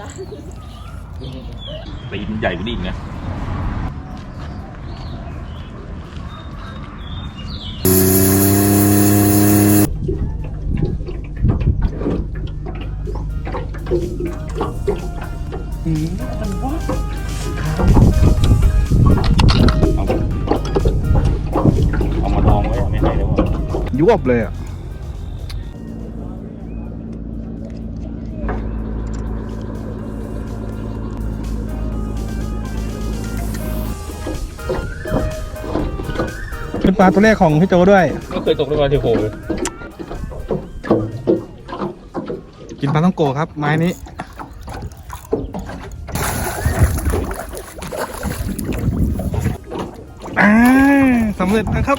กัน ตีนใหญ่กว่านี้อีกนะเอามาดองไว้ไม่ให้แล้วอะยวบเลยอะ เป็นปลาตัวแรกของพี่โจด้วยไม่เคยตกเลยมาเทโพเลยกินปลาต้องโกครับ ไม้นี้อ่าสำเร็จนะครับ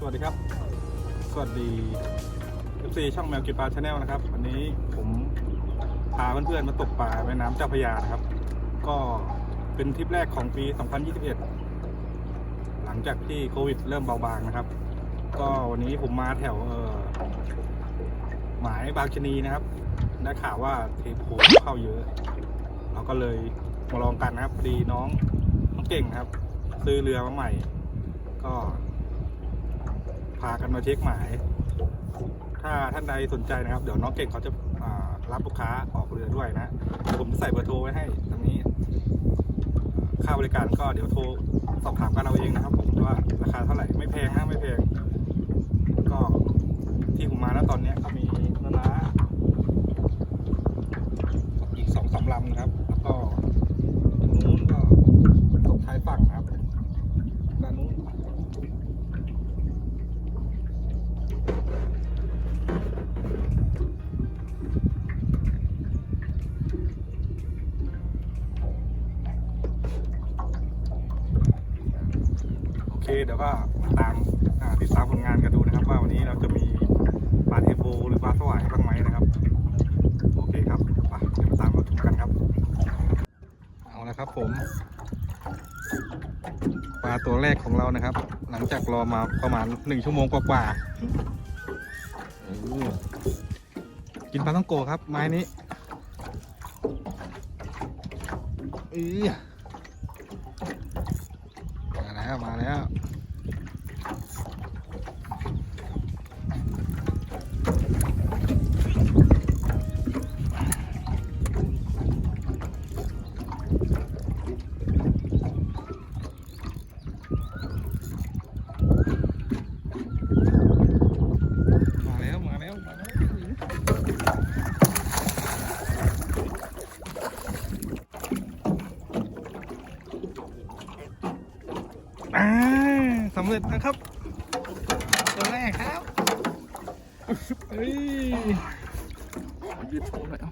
สวัสดีครับ สวัสดี FC ช่องแมวกินปลาชาแนลนะครับ วันนี้ผมพาเพื่อนๆมาตกปลาแม่น้ำเจ้าพระยานะครับ ก็เป็นทริปแรกของปี 2021 หลังจากที่โควิดเริ่มเบาบางนะครับ ก็วันนี้ผมมาแถวเออหมายบางชนีนะครับ ได้ข่าวว่าเทโพเข้าเยอะ เราก็เลยมาลองกันนะครับพอดีน้องน้องเก่งครับ ซื้อเรือมาใหม่ ก็ พากันมาเช็คหมาย ถ้าท่านใดสนใจนะครับ เดี๋ยวน้องเก่งเขาจะรับลูกค้าออกเรือด้วยนะผมใส่เบอร์โทรไว้ให้ตรงนี้ ค่าบริการก็เดี๋ยวโทรสอบถามกันเราเองนะครับ ผมว่าราคาเท่าไหร่ไม่แพงนะไม่แพง ก็ที่ผมมาแล้วตอนนี้ยก็มีนานาอีกสองสามลำนะครับ แล้วก็ตรงนู้นก็ตกท้ายฝั่งนะครับด้านนู้น โอเค เดี๋ยวก็มาตามอ่าติดตามผลงานกันดูนะครับ ว่าวันนี้เราจะมีปลาเทโพหรือปลาสวายบ้างไหมนะครับ โอเคครับไปเดี๋ยวมาตามมาชมกันครับ เอาละครับผม ป ลาตัวแรกของเรานะครับ หลังจากรอมาประมาณหนึ่งชั่วโมงกว่าๆโอ้โหกินปลาต้องโกครับ ไม้นี้อือ มาแล้ว มาแล้ว มาแล้ว มาแล้ว มาแล้ว อ่า สำเร็จนะครับ ตัวแรกครับเฮ้ยยืดโชว์หน่อยเอา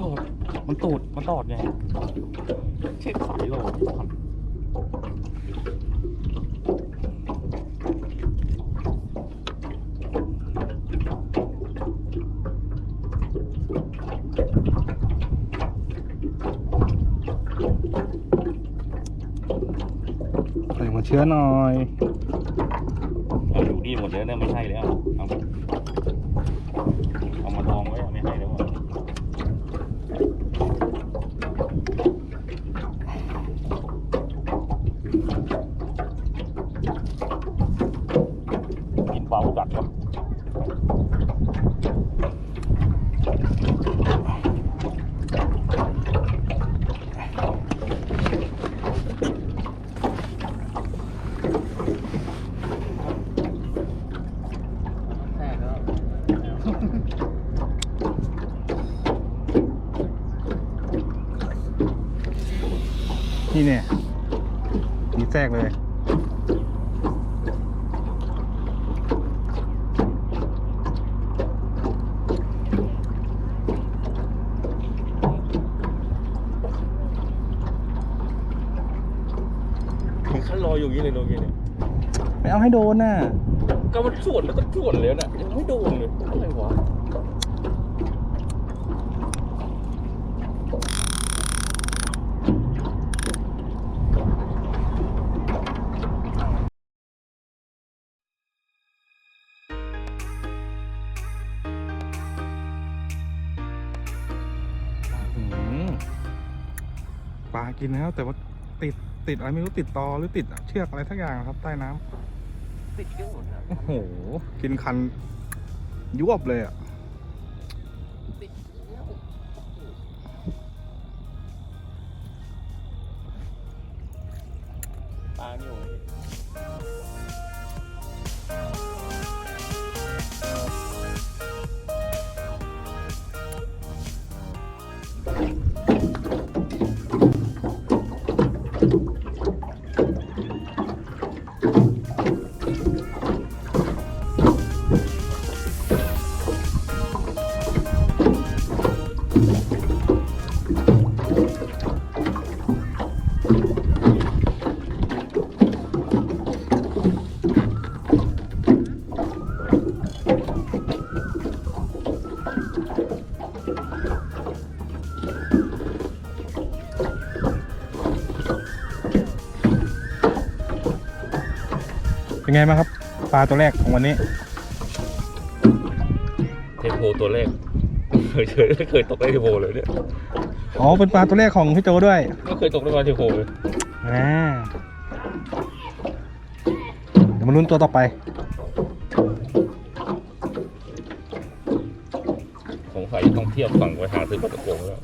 ตอดไงเช็คสายโลดก่อนใส่หัวเชื้อหน่อย เอาอยู่ดีหมดเลยเนี่ยไม่ใช่แล้วเอาเอามาดองไว้อะไม่ให้แล้วอะกินเบาจัดวะ แท้แล้ว นี่ เนี่ยมีแทรกเลยถึงขั้นรออยู่อย่างนี้เลยโดนเนี่ยไม่เอาให้โดนน่ะ กินแล้วแต่ว่าติดติดอะไรไม่รู้ติดตอหรือติดเชือกอะไรทักอย่างครับใต้น้ำติดเครื่องหมดนะโอ้โห กินคัน ยวบเลยอะ ไงบ้างครับ ปลาตัวแรกของวันนี้ เทโพตัวแรกเคยเคยไม่เคยตกได้เทโพเลยเนี่ยอ๋อ เป็นปลาตัวแรกของพี่โจด้วยไม่เคยตกได้ปลาเทโพเลยอ่าเดี๋ยวมาลุ้นตัวต่อไปสงสัยต้องเทียบฝั่งไปหาซื้อปลาตะโกงแล้ว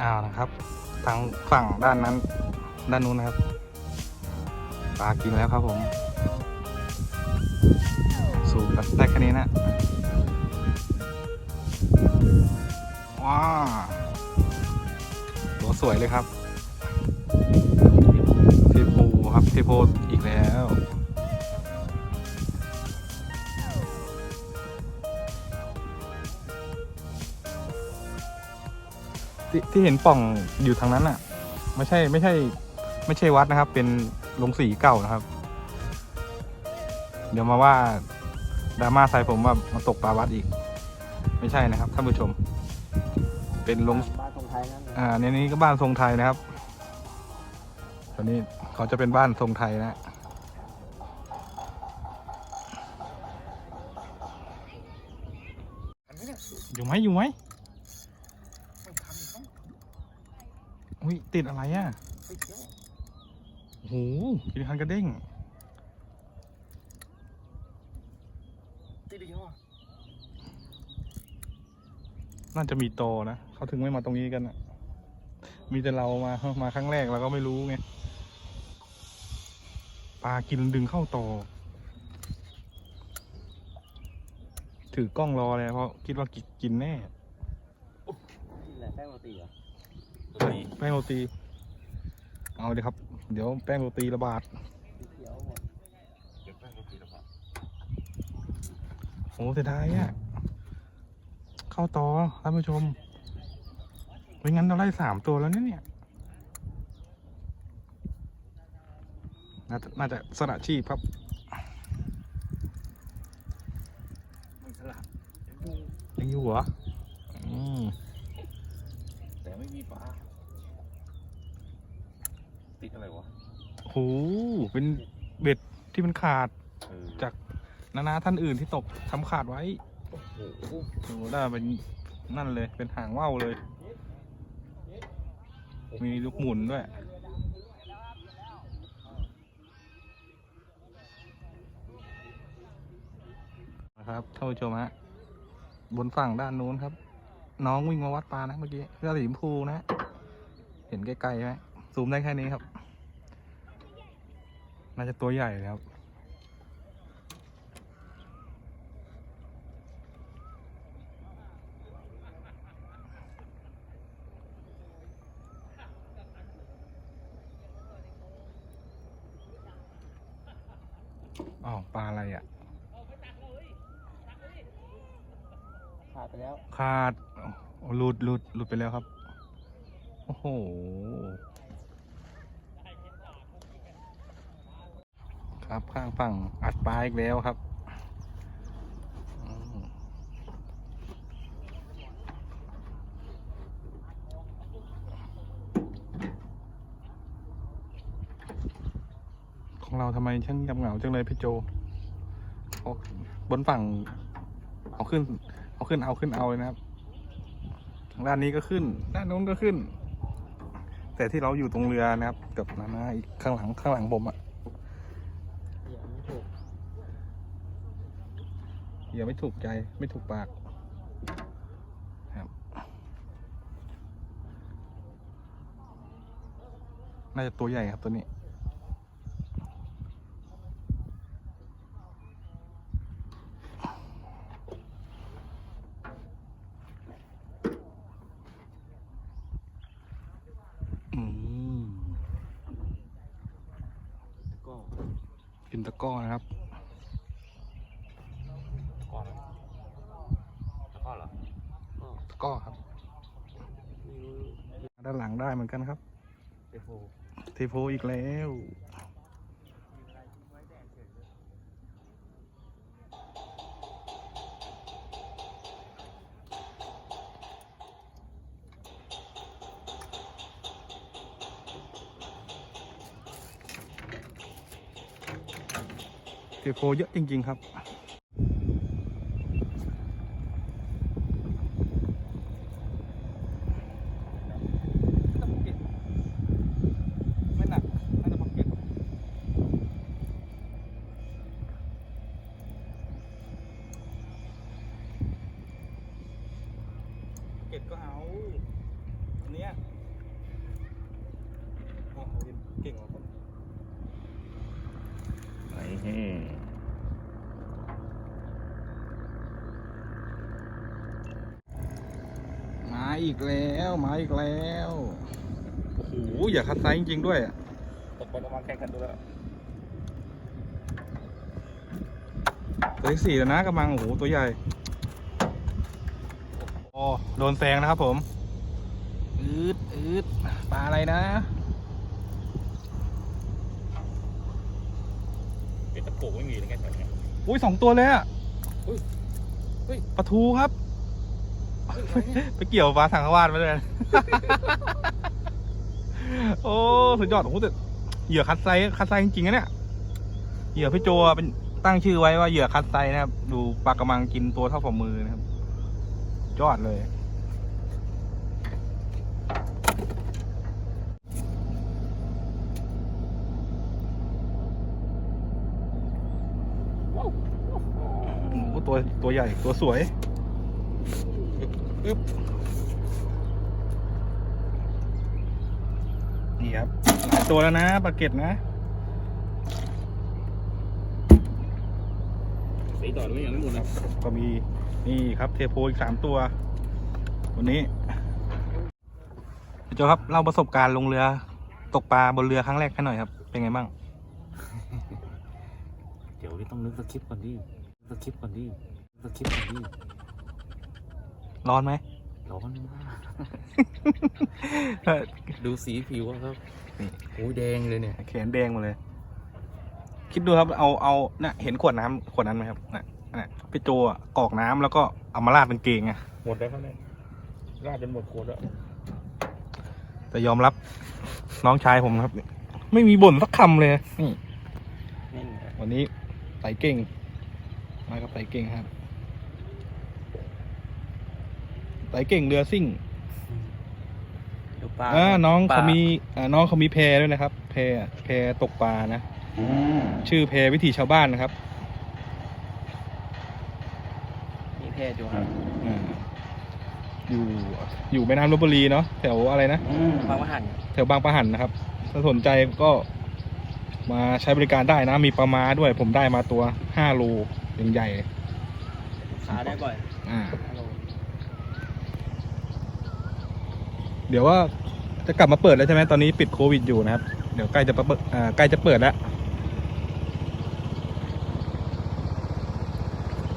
อ้าวนะครับ ทางฝั่งด้านนั้น ด้านนู้นนะครับ ปลากินแล้วครับผมสูบแบบ ได้แค่นี้นะ ว้าตัวสวยเลยครับเทโพครับเทโพอีกแล้วที่ที่เห็นป่องอยู่ทางนั้นอะ ไม่ใช่ไม่ใช่ ไม่ใช่วัดนะครับ เป็นโรงสีเก่านะครับ เดี๋ยวมาว่า ดราม่าใส่ผมว่ามาตกปลาวัดอีก ไม่ใช่นะครับท่านผู้ชม เป็นโรงบ้านตรงไทยนั่นเลยอ่าในนี้ก็บ้านทรงไทยนะครับตอนนี้เขาจะเป็นบ้านทรงไทยนะอยู่ไหมอยู่ไหมอุ้ยติดอะไรอะติดแล้วโอ้โหกินคันกระเด้ง ติดอีกแล้วอะ น่าจะมีโตนะเขาถึงไม่มาตรงนี้กันอะมีแต่เรามามาครั้งแรกเราก็ไม่รู้ไงปลากินดึงเข้าโต ถือกล้องรอเลยเพราะคิดว่ากิกินแน่นี่แหละแป้งโรตีเหรอแป้งโรตี เอาเลยครับ เดี๋ยวแป้งโรตีระบาดติดเขียวหมดโอ้เสียดายอะ เข้าต่อท่านผู้ชมไม่งั้นเราไล่สามตัวแล้วเนี่ยเนี่ยน่าจะน่าจะสละชีพครับไม่สลับยังอยู่เหรออืมแต่ไม่มีปลาติดอะไรวะโหเป็นเบ็ดที่มันขาดเออจากนานาท่านอื่นที่ตกทำขาดไว้ โอ้โหดูได้เป็นนั่นเลย เป็นหางว่าวเลย มีลูกหมุนด้วย นะครับท่านผู้ชมฮะ บนฝั่งด้านนู้นครับ น้องวิ่งมาวัดปลานะเมื่อกี้เสื้อสีชมพูนะ เห็นใกล้ๆไหมซูมได้แค่นี้ครับ น่าจะตัวใหญ่เลยครับ อ้าวปลาอะไรอะ ขาดไปแล้ว ขาดอ๋อหลุดหลุดหลุดไปแล้วครับ โอ้โห ครับข้างฝั่งอัดปลาอีกแล้วครับอืมของเราทำไม ช่างเงียบเหงาจังเลยพี่โจโอ้บนฝั่ง เอาขึ้น เอาขึ้นเอาขึ้นเอาเลยนะครับทางด้านนี้ก็ขึ้น ด้านโน้นก็ขึ้น แต่ที่เราอยู่ตรงเรือนะครับ กับนานาอีกข้างหลังข้างหลังผมอะอย่าไม่ถูกอย่าไม่ถูกใจไม่ถูกปากครับ น่าจะตัวใหญ่ครับตัวนี้ อืม ก็ กินตะกร้อนะครับ ก้อนแล้วก็เหรอ ก็ตะกร้อครับไม่รู้ด้านหลังได้เหมือนกันครับเอโฟเทโพอีกแล้วเทโพเยอะจริง ๆ ครับ ไม่หนัก น่าจะพักเก็ตเก็ตก็เอาอันเนี้ยอ๋อเก่งกว่าผมไหนมาอีกแล้วมาอีกแล้วโอ้โหอย่าคัดไซส์จริงๆด้วยอะตกไปประมาณแข่งกันดูแล้วตัวที่สี่แล้วนะกำลังโอ้โหตัวใหญ่ โอ้โดนแซงนะครับผม อืดอืดปลาอะไรนะ เป็นตะโกไม่มีเลยแค่แถวเนี้ยอุ้ยสองตัวเลยอะเฮ้ยเฮ้ยปลาทูครับ ไปเกี่ยวปลาสังขวานมาเลย โอ้สุดยอดโอ้โหแต่เหยื่อคัดไซส์คัดไซส์จริงๆนะเนี่ย เหยื่อพี่โจอะเป็นตั้งชื่อไว้ว่าเหยื่อคัดไซส์นะครับ ดูปลากระมังกินตัวเท่าฝ่ามือนะครับ ยอดเลยโอ้โหตัวตัวใหญ่ตัวสวยอึ๊บนี่ครับหลายตัวแล้วนะปลาเก็ตนะ สีต่อไม่ยังไม่หมดนะก็มีนี่ครับเทโพอีกสามตัว วันนี้พี่โจครับเล่าประสบการณ์ลงเรือ ตกปลาบนเรือครั้งแรกให้หน่อยครับ เป็นไงบ้าง เดี๋ยวนี่ต้องนึกสคริปต์ก่อนดินึกสคริปต์ก่อนดินึกสคริปต์ก่อนดิร้อนไหมร้อนมากดูสีผิวอะครับนี่โอ้ยแดงเลยเนี่ย แขนแดงหมดเลย คิดดูครับเอาเอาน่ะเห็นขวดน้ำขวดนั้นไหมครับน่ะน่ะพี่โจอะกรอกน้ำแล้วก็เอามาราดเป็นเกงไงหมดแล้วครับเนี่ยราดจนหมดขวดแล้วแต่ยอมรับน้องชายผมนะครับ ไม่มีบ่นสักคำเลยนี่แน่นครับวันนี้ไต่เก่ง มากับไต่เก่งครับไต่เก่งเรือซิ่งเดี๋ยวปลาอ่าน้องปลเขามีอ่าน้องเขามีแพด้วยนะครับ แพแพตกปลานะ ชื่อแพวิถีชาวบ้านนะครับ มีเพศอยู่ครับอ่าอยู่อยู่แม่น้ำลบบุรีเนาะแถวอะไรนะบางมะหันแถวบางปะหันนะครับ ถ้าสนใจก็มาใช้บริการได้นะ มีปลาม้าด้วย ผมได้มาตัวห้าโลยังใหญ่ขาได้บ่อยอ่าฮัลโหลเดี๋ยวว่าจะกลับมาเปิดแล้วใช่ไหมตอนนี้ปิดโควิดอยู่นะครับ เดี๋ยวใกล้จะเปิดอ่าใกล้จะเปิดแล้ว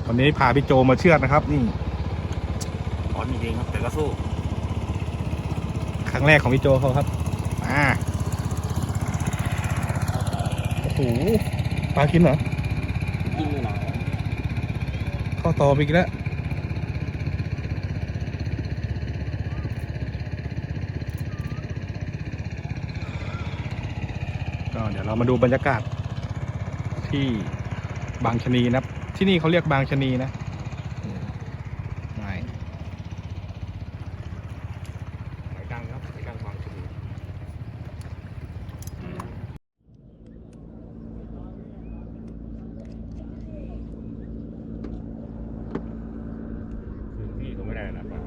วันนี้พาพี่โจมาเชือดนะครับ นี่ร้อนจริงๆครับแต่ก็สู้ ครั้งแรกของพี่โจเขาครับอ่าโอ้โหปลากินเหรอยิ่งอยู่หนาเข้าตอไปอีกแล้วก็เดี๋ยวเรามาดูบรรยากาศที่บางชะนีนะครับ ที่นี่เขาเรียกบางชนีนะอืมไม่ ไหนดังครับไหนดังฟังชุดนี้คือพี่เขาไม่ได้นะปลา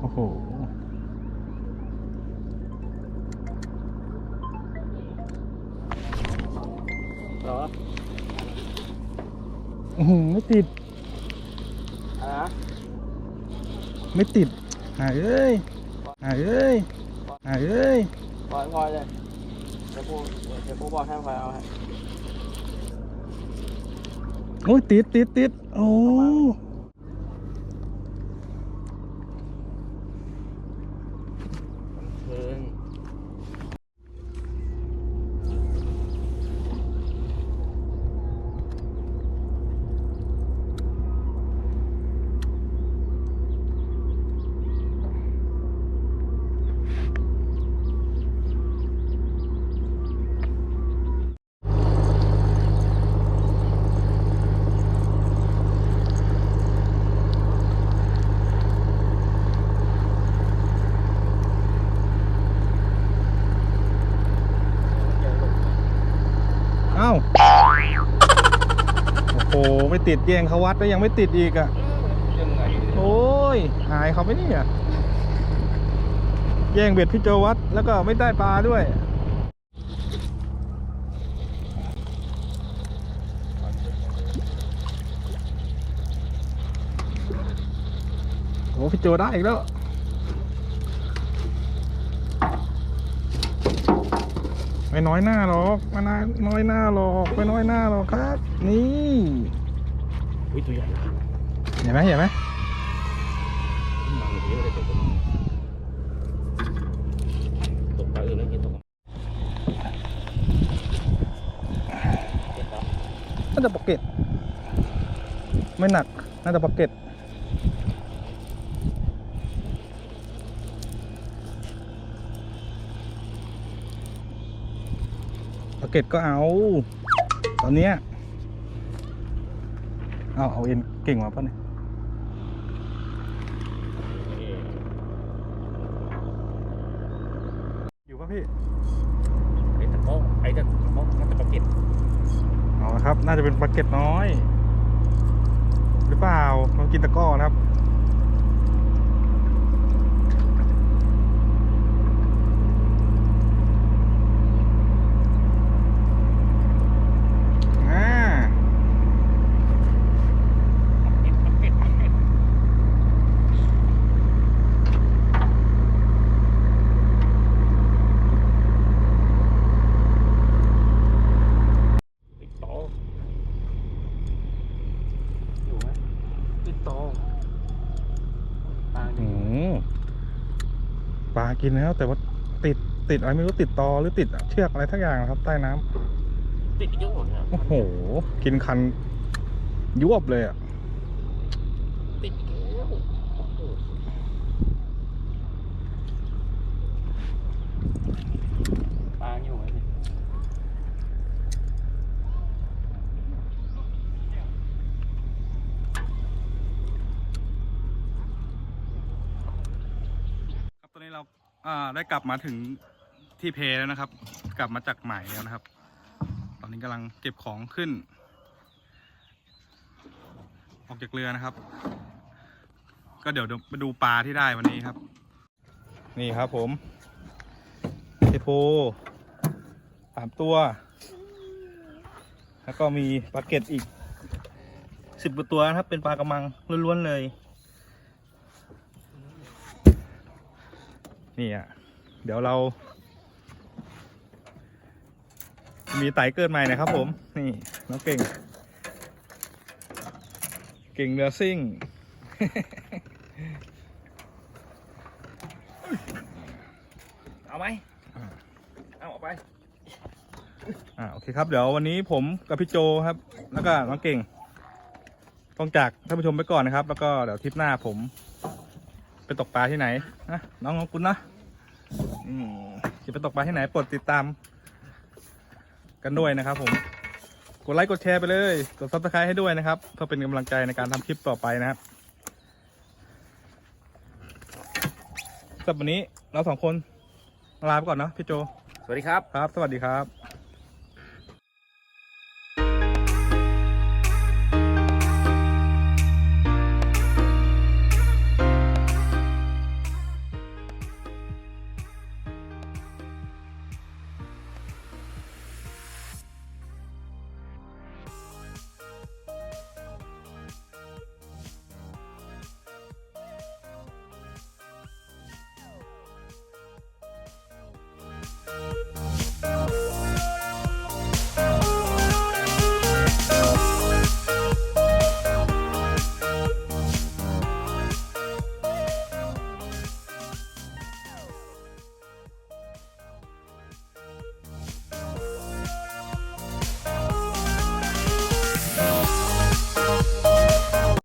โอ้โห เหรอ อื้อ หือไม่ติด อะไรนะไม่ติดหายเอ้ยหายเอ้ยหายเอ้ยปล่อยปล่อยเลยเดี๋ยวพูเดี๋ยวพูบอกให้ปล่อยเอาให้ โอ้ยติดติดติดโอ้ ติดแย่งเขาวัดแล้วยังไม่ติดอีกอะยังไงโอ้ยหายเขาไหมเนี่ยแย่งเบ็ดพี่โจวัดแล้วก็ไม่ได้ปลาด้วยโอ้พี่โจได้อีกแล้วไม่น้อยหน้าหรอกไม่น้อยน้อยหน้าหรอกไม่น้อยหน้าหรอกครับ นี่ อุ้ยตัวใหญ่เห็นไหมเห็นไหมนมาอย่างนี้ไม่ได้ตกตรงนี้ตกปลาอื่นแล้วกินตกน่าจะปกเก็ตไม่หนัก น่าจะปกเก็ตปกเก็ตก็เอา ตอนเนี้ย เอาเอาเอ็นเก่งมาป่ะเนี่ยอยู่ป่ะพี่ไอ้ตะก้อไอ้ตะก้อน่าจะปลาเก็ตเอาละครับ น่าจะเป็นปลาเก็ตน้อย หรือเปล่าลองกินตะกร้อนะครับอ่า ปลาเก็ตปลาเก็ตปลาเก็ตติ๊กต่อ ปลา อืมปลา กินแล้ว แต่ว่าติดติดอะไรไม่รู้ติดตอหรือติดเชือกอะไรทักอย่างนะครับ ใต้น้ำติดเยอะหมดเนี่ยโอ้โห กินคัน ยวบเลยอะ ติดอีกแล้วโอ้โห ปลาอยู่ไหมพี่ ครับตอนนี้เรา อ่าได้กลับมาถึงที่เพแล้วนะครับ กลับมาจากหมายแล้วนะครับ ตอนนี้กำลังเก็บของขึ้น ออกจากเรือนะครับ ก็เดี๋ยวมาดูปลาที่ได้วันนี้ครับ นี่ครับผมเทโพสามตัว แล้วก็มีปลาเก็ตอีกสิบกว่าตัวนะครับ เป็นปลากระมังล้วนๆเลย นี่อะ เดี๋ยวเรา มีไตเกิดใหม่นะครับผม นี่น้องเก่ง เก่งเรือซิ่ง เอาไหมเอาออกไป อ่าโอเคครับ เดี๋ยววันนี้ผมกับพี่โจครับ แล้วก็น้องเก่ง ต้องจากท่านผู้ชมไปก่อนนะครับ แล้วก็เดี๋ยวทริปหน้าผม ไปตกปลาที่ไหนนะน้องของคุณนะอืมจะไปตกปลาที่ไหนโปรดติดตาม กันด้วยนะครับผมกดไลค์กดแชร์ไปเลย กดซับสไครต์ให้ด้วยนะครับเพื่อเป็นกำลังใจในการทำคลิปต่อไปนะครับสำหรับวันนี้เราสองคนลาไปก่อนเนาะพี่โจ สวัสดีครับ ครับ สวัสดีครับ